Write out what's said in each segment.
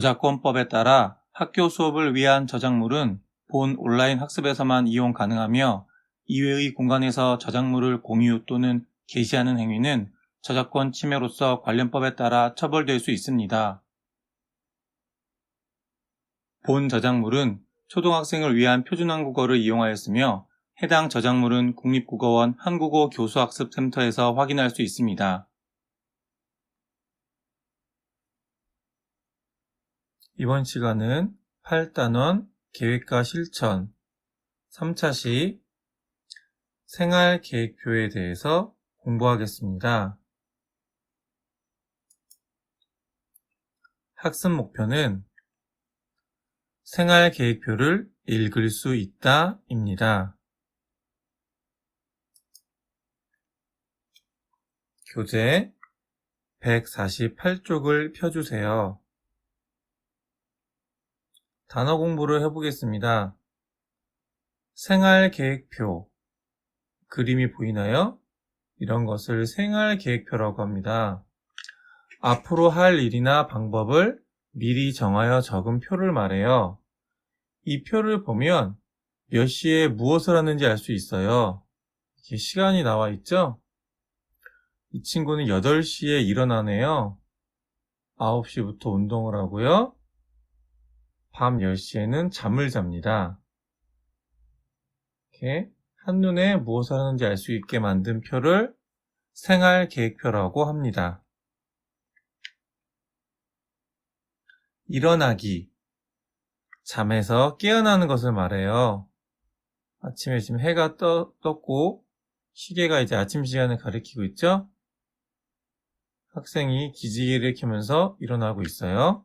저작권법에 따라 학교 수업을 위한 저작물은 본 온라인 학습에서만 이용 가능하며 이외의 공간에서 저작물을 공유 또는 게시하는 행위는 저작권 침해로서 관련법에 따라 처벌될 수 있습니다. 본 저작물은 초등학생을 위한 표준 한국어를 이용하였으며 해당 저작물은 국립국어원 한국어 교수학습센터에서 확인할 수 있습니다. 이번 시간은 8단원 계획과 실천 3차시 생활 계획표에 대해서 공부하겠습니다. 학습 목표는 생활 계획표를 읽을 수 있다 입니다. 교재 148쪽을 펴주세요. 단어 공부를 해보겠습니다. 생활 계획표. 그림이 보이나요? 이런 것을 생활 계획표라고 합니다. 앞으로 할 일이나 방법을 미리 정하여 적은 표를 말해요. 이 표를 보면 몇 시에 무엇을 하는지 알 수 있어요. 이렇게 시간이 나와 있죠? 이 친구는 8시에 일어나네요. 9시부터 운동을 하고요. 밤 10시에는 잠을 잡니다. 이렇게 한눈에 무엇을 하는지 알 수 있게 만든 표를 생활 계획표라고 합니다. 일어나기. 잠에서 깨어나는 것을 말해요. 아침에 지금 해가 떠, 떴고 시계가 이제 아침 시간을 가리키고 있죠? 학생이 기지개를 켜면서 일어나고 있어요.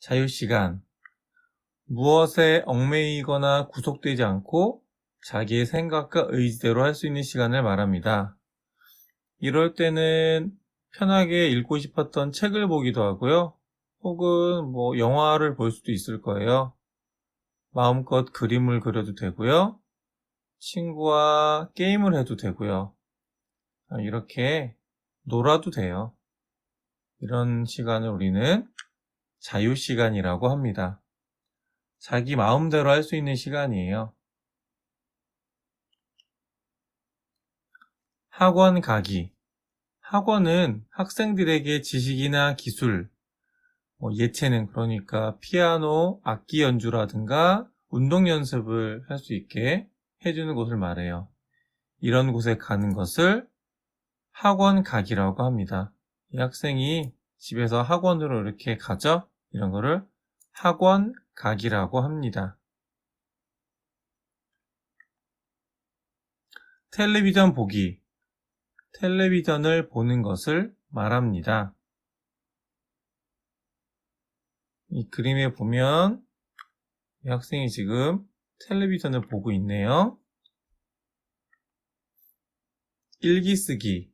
자유시간. 무엇에 얽매이거나 구속되지 않고 자기의 생각과 의지대로 할 수 있는 시간을 말합니다. 이럴 때는 편하게 읽고 싶었던 책을 보기도 하고요. 혹은 뭐 영화를 볼 수도 있을 거예요. 마음껏 그림을 그려도 되고요. 친구와 게임을 해도 되고요. 아, 이렇게 놀아도 돼요. 이런 시간을 우리는 자유시간이라고 합니다. 자기 마음대로 할 수 있는 시간이에요. 학원 가기. 학원은 학생들에게 지식이나 기술, 뭐 예체능, 그러니까 피아노, 악기 연주라든가 운동 연습을 할 수 있게 해주는 곳을 말해요. 이런 곳에 가는 것을 학원 가기라고 합니다. 이 학생이 집에서 학원으로 이렇게 가죠? 이런 거를 학원 가기라고 합니다. 텔레비전 보기. 텔레비전을 보는 것을 말합니다. 이 그림에 보면 이 학생이 지금 텔레비전을 보고 있네요. 일기 쓰기.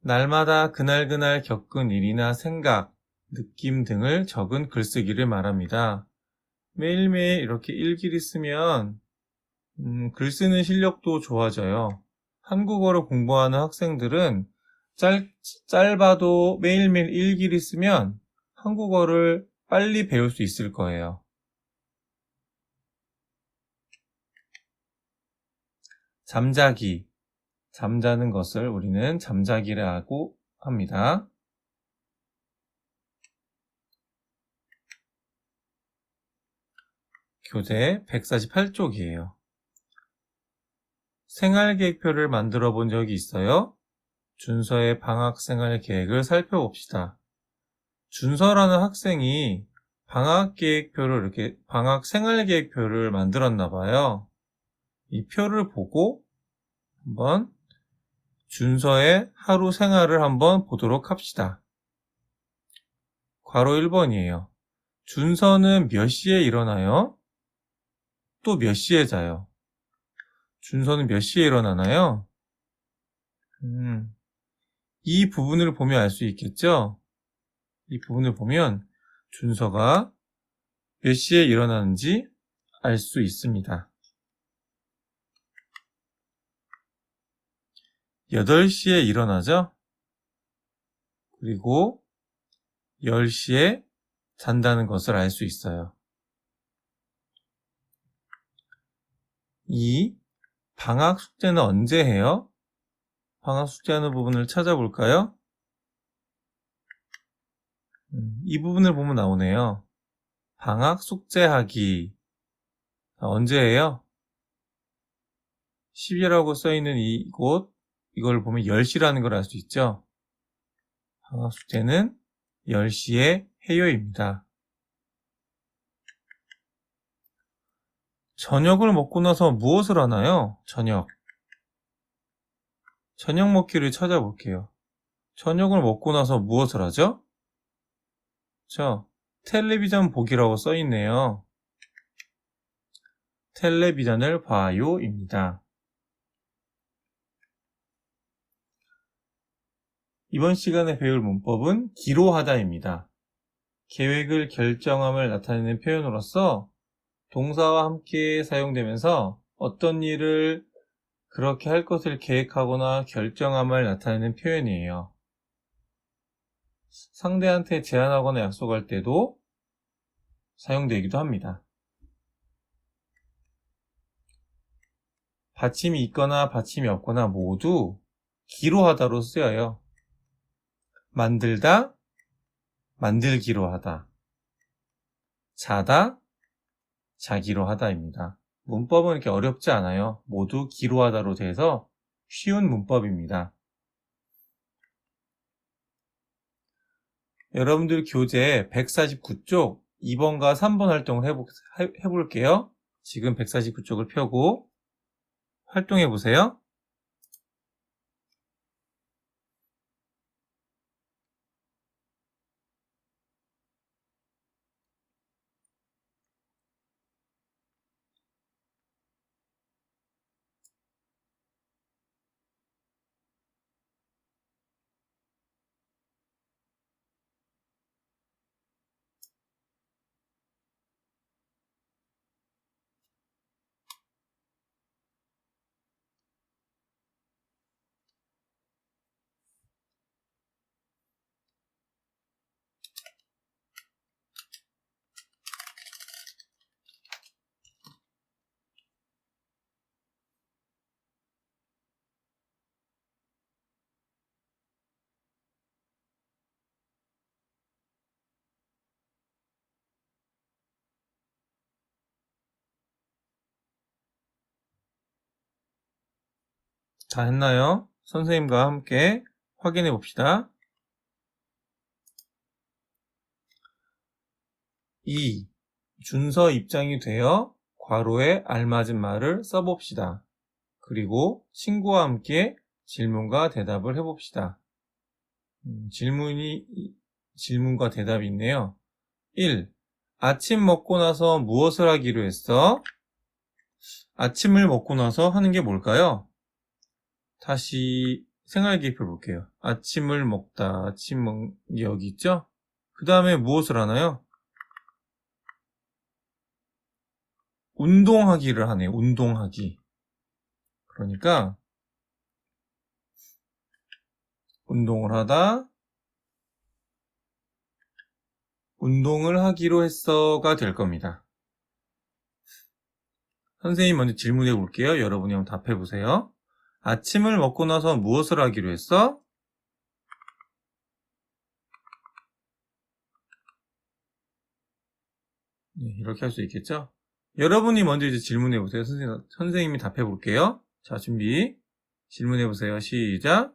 날마다 그날그날 겪은 일이나 생각, 느낌 등을 적은 글쓰기를 말합니다. 매일매일 이렇게 일기를 쓰면 음, 글 쓰는 실력도 좋아져요. 한국어를 공부하는 학생들은 짧, 짧아도 매일매일 일기를 쓰면 한국어를 빨리 배울 수 있을 거예요. 잠자기. 잠자는 것을 우리는 잠자기라고 합니다. 교재 148쪽이에요. 생활계획표를 만들어 본 적이 있어요? 준서의 방학 생활 계획을 살펴봅시다. 준서라는 학생이 방학 계획표를 이렇게 방학 생활 계획표를 만들었나 봐요. 이 표를 보고 한번 준서의 하루 생활을 한번 보도록 합시다. 괄호 1번이에요. 준서는 몇 시에 일어나요? 또 몇 시에 자요? 준서는 몇 시에 일어나나요? 음, 이 부분을 보면 알 수 있겠죠? 이 부분을 보면 준서가 몇 시에 일어나는지 알 수 있습니다. 8시에 일어나죠? 그리고 10시에 잔다는 것을 알 수 있어요. 2. 방학 숙제는 언제 해요? 방학 숙제하는 부분을 찾아볼까요? 음, 이 부분을 보면 나오네요. 방학 숙제하기. 아, 언제 해요? 10이라고 써있는 이곳, 이걸 보면 10시라는 걸 알 수 있죠? 방학 숙제는 10시에 해요입니다. 저녁을 먹고 나서 무엇을 하나요? 저녁. 저녁 먹기를 찾아볼게요. 저녁을 먹고 나서 무엇을 하죠? 저 텔레비전 보기라고 써 있네요. 텔레비전을 봐요입니다. 이번 시간에 배울 문법은 기로하다입니다. 계획을 결정함을 나타내는 표현으로서 동사와 함께 사용되면서 어떤 일을 그렇게 할 것을 계획하거나 결정함을 나타내는 표현이에요. 상대한테 제안하거나 약속할 때도 사용되기도 합니다. 받침이 있거나 받침이 없거나 모두 기로 하다로 쓰여요. 만들다, 만들기로 하다. 자다, 자기로 하다입니다. 문법은 이렇게 어렵지 않아요. 모두 기로 하다로 돼서 쉬운 문법입니다. 여러분들 교재 149쪽 2번과 3번 활동을 해보, 해, 해볼게요. 지금 149쪽을 펴고 활동해 보세요. 다 했나요? 선생님과 함께 확인해 봅시다. 2. 준서 입장이 되어 괄호에 알맞은 말을 써봅시다. 그리고 친구와 함께 질문과 대답을 해봅시다. 음, 질문이, 질문과 대답이 있네요. 1. 아침 먹고 나서 무엇을 하기로 했어? 아침을 먹고 나서 하는 게 뭘까요? 다시 생활 기입해 볼게요. 아침을 먹다. 아침 먹, 여기 있죠? 그 다음에 무엇을 하나요? 운동하기를 하네요. 운동하기. 그러니까, 운동을 하다, 운동을 하기로 했어가 될 겁니다. 선생님 먼저 질문해 볼게요. 여러분이 한번 답해 보세요. 아침을 먹고 나서 무엇을 하기로 했어? 네, 이렇게 할 수 있겠죠? 여러분이 먼저 이제 질문해 보세요. 선생님, 선생님이 답해 볼게요. 자, 준비. 질문해 보세요. 시작.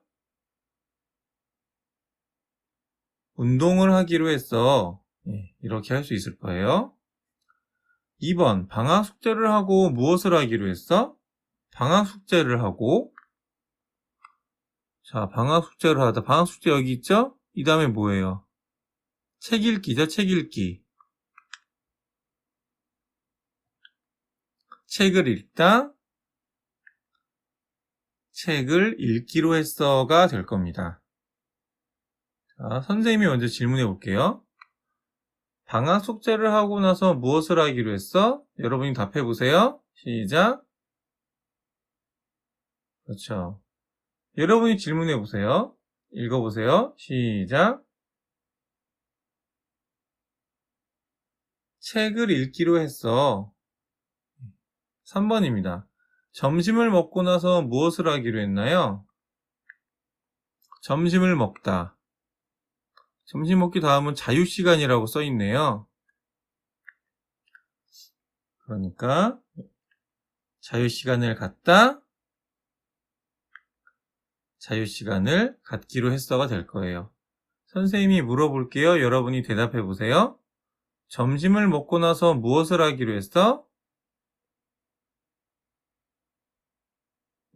운동을 하기로 했어. 네, 이렇게 할 수 있을 거예요. 2번, 방학 숙제를 하고 무엇을 하기로 했어? 방학 숙제를 하고 자 방학 숙제를 하다 방학 숙제 여기 있죠? 이 다음에 뭐예요? 책 읽기죠 책 읽기 책을 읽다 책을 읽기로 했어가 될 겁니다 자, 선생님이 먼저 질문해 볼게요 방학 숙제를 하고 나서 무엇을 하기로 했어? 여러분이 답해 보세요 시작 그렇죠. 여러분이 질문해 보세요. 읽어 보세요. 시작. 책을 읽기로 했어. 3번입니다. 점심을 먹고 나서 무엇을 하기로 했나요? 점심을 먹다. 점심 먹기 다음은 자유시간이라고 써 있네요. 그러니까, 자유시간을 갖다, 자유시간을 갖기로 했어가 될 거예요. 선생님이 물어볼게요. 여러분이 대답해 보세요. 점심을 먹고 나서 무엇을 하기로 했어?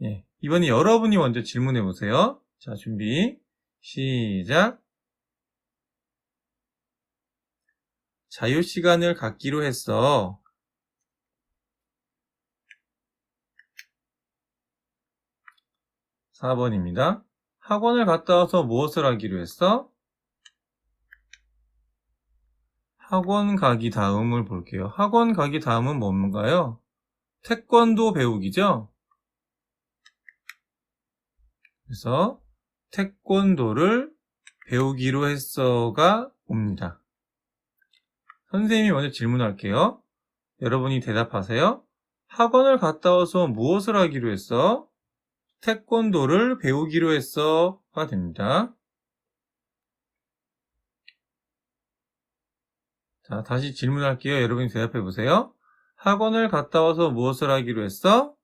예, 이번에 여러분이 먼저 질문해 보세요. 자, 준비. 시작. 자유시간을 갖기로 했어. 사 번입니다 학원을 갔다 와서 무엇을 하기로 했어? 학원 가기 다음을 볼게요. 학원 가기 다음은 뭔가요? 태권도 배우기죠? 그래서 태권도를 배우기로 했어가 옵니다. 선생님이 먼저 질문할게요. 여러분이 대답하세요. 학원을 갔다 와서 무엇을 하기로 했어? 태권도를 배우기로 했어가 됩니다. 자, 다시 질문할게요. 여러분이 대답해 보세요. 학원을 갔다 와서 무엇을 하기로 했어?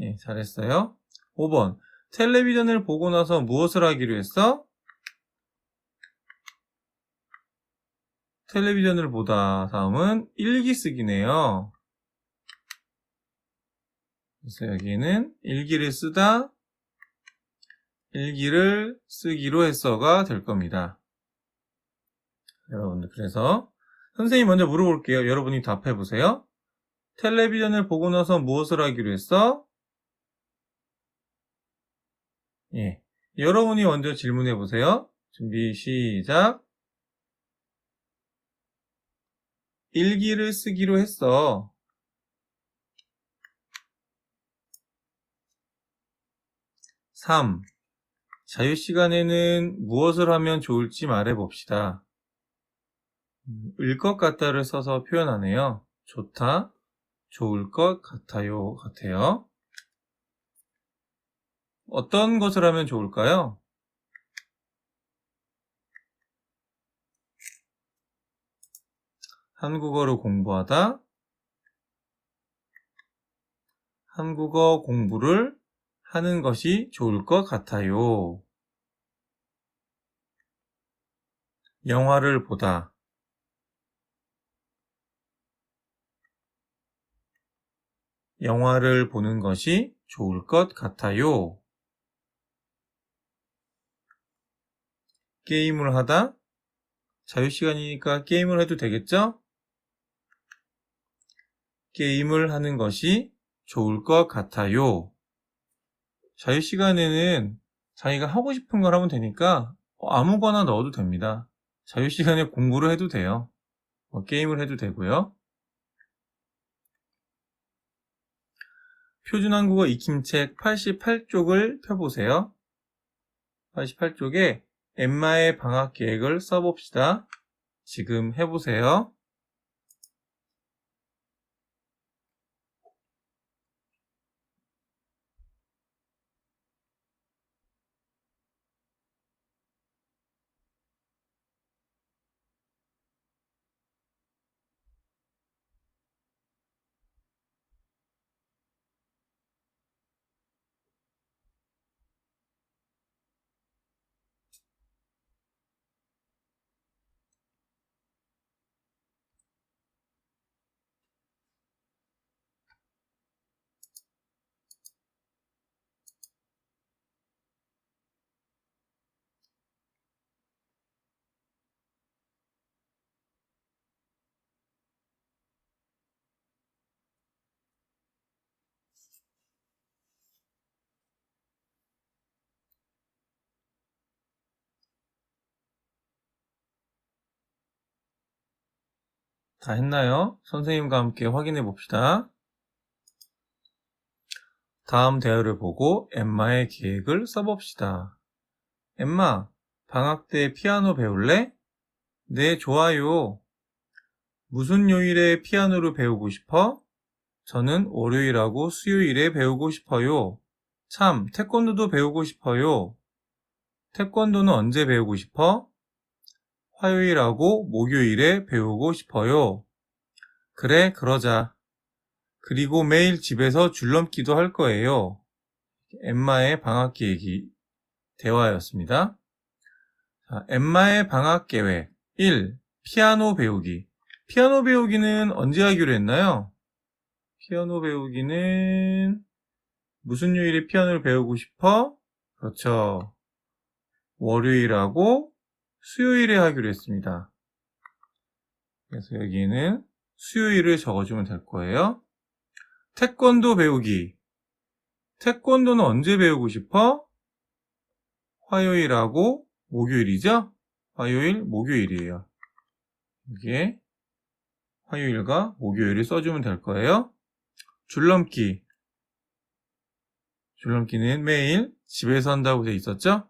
예, 잘했어요. 5번. 텔레비전을 보고 나서 무엇을 하기로 했어? 텔레비전을 보다. 다음은 일기 쓰기네요. 그래서 여기는 일기를 쓰다, 일기를 쓰기로 했어가 될 겁니다. 여러분들, 그래서 선생님 먼저 물어볼게요. 여러분이 답해 보세요. 텔레비전을 보고 나서 무엇을 하기로 했어? 예. 여러분이 먼저 질문해 보세요. 준비, 시작. 일기를 쓰기로 했어. 3. 자유시간에는 무엇을 하면 좋을지 말해봅시다. 을 것 같다를 써서 표현하네요. 좋다, 좋을 것 같아요, 같아요. 어떤 것을 하면 좋을까요? 한국어를 공부하다, 한국어 공부를 하는 것이 좋을 것 같아요. 영화를 보다. 영화를 보는 것이 좋을 것 같아요. 게임을 하다. 자유시간이니까 게임을 해도 되겠죠? 게임을 하는 것이 좋을 것 같아요. 자유 시간에는 자기가 하고 싶은 걸 하면 되니까 아무거나 넣어도 됩니다. 자유 시간에 공부를 해도 돼요. 뭐 게임을 해도 되고요. 표준 한국어 익힘책 88쪽을 펴보세요. 88쪽에 엠마의 방학 계획을 써봅시다. 지금 해보세요. 다 했나요? 선생님과 함께 확인해 봅시다. 다음 대화를 보고 엠마의 계획을 써봅시다. 엠마, 방학 때 피아노 배울래? 네, 좋아요. 무슨 요일에 피아노를 배우고 싶어? 저는 월요일하고 수요일에 배우고 싶어요. 참, 태권도도 배우고 싶어요. 태권도는 언제 배우고 싶어? 화요일하고 목요일에 배우고 싶어요. 그래, 그러자. 그리고 매일 집에서 줄넘기도 할 거예요. 엠마의 방학 계획이 대화였습니다. 자, 엠마의 방학 계획 1. 피아노 배우기. 피아노 배우기는 언제 하기로 했나요? 피아노 배우기는 무슨 요일에 피아노를 배우고 싶어? 그렇죠. 월요일하고 수요일에 하기로 했습니다. 그래서 여기는 수요일을 적어주면 될 거예요. 태권도 배우기. 태권도는 언제 배우고 싶어? 화요일하고 목요일이죠? 화요일, 목요일이에요. 여기에 화요일과 목요일을 써주면 될 거예요. 줄넘기. 줄넘기는 매일 집에서 한다고 돼 있었죠?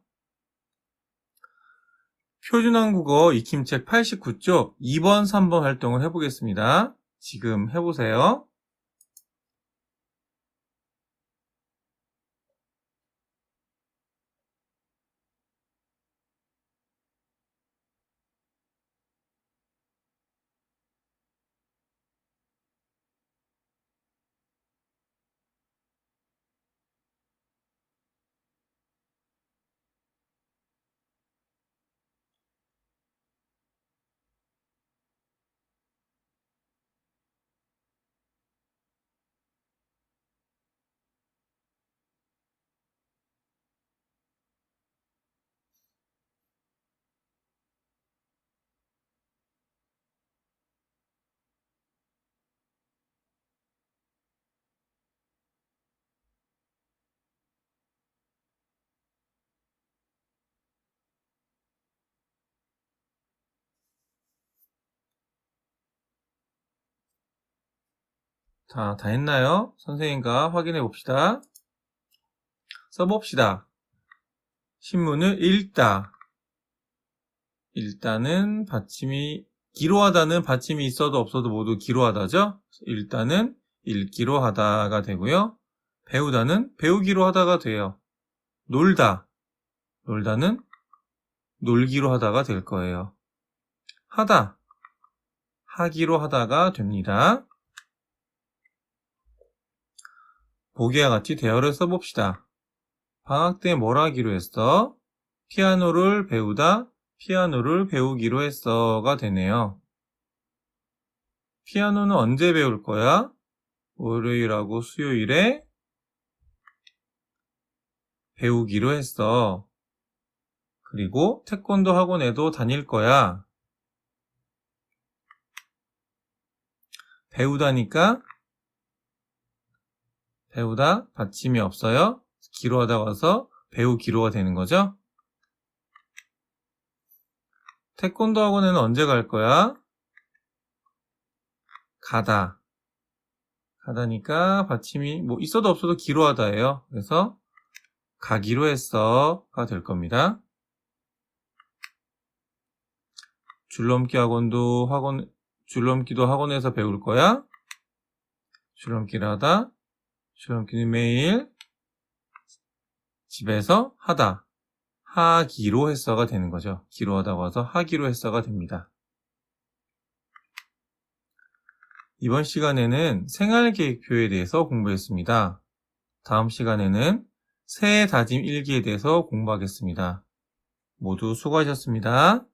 표준한국어 익힘책 89쪽 2번, 3번 활동을 해보겠습니다. 지금 해보세요. 자, 다 했나요? 선생님과 확인해 봅시다. 써봅시다. 신문을 읽다. 읽다는 받침이, 기로하다는 받침이 있어도 없어도 모두 기로하다죠? 읽다는 읽기로 하다가 되고요. 배우다는 배우기로 하다가 돼요. 놀다. 놀다는 놀기로 하다가 될 거예요. 하다. 하기로 하다가 됩니다. 보기와 같이 대화를 써봅시다. 방학 때 뭘 하기로 했어? 피아노를 배우다, 피아노를 배우기로 했어가 되네요. 피아노는 언제 배울 거야? 월요일하고 수요일에 배우기로 했어. 그리고 태권도 학원에도 다닐 거야. 배우다니까 배우다 받침이 없어요. 기로하다 와서 배우 기로가 되는 거죠. 태권도 학원에는 언제 갈 거야? 가다. 가다니까 받침이 뭐 있어도 없어도 기로하다예요. 그래서 가기로 했어가 될 겁니다. 줄넘기 학원도 학원 줄넘기도 학원에서 배울 거야? 줄넘기를 하다 줄넘기는 매일 집에서 하다. 하기로 했어가 되는 거죠. 기로 하다고 해서 하기로 했어가 됩니다. 이번 시간에는 생활계획표에 대해서 공부했습니다. 다음 시간에는 새해 다짐 일기에 대해서 공부하겠습니다. 모두 수고하셨습니다.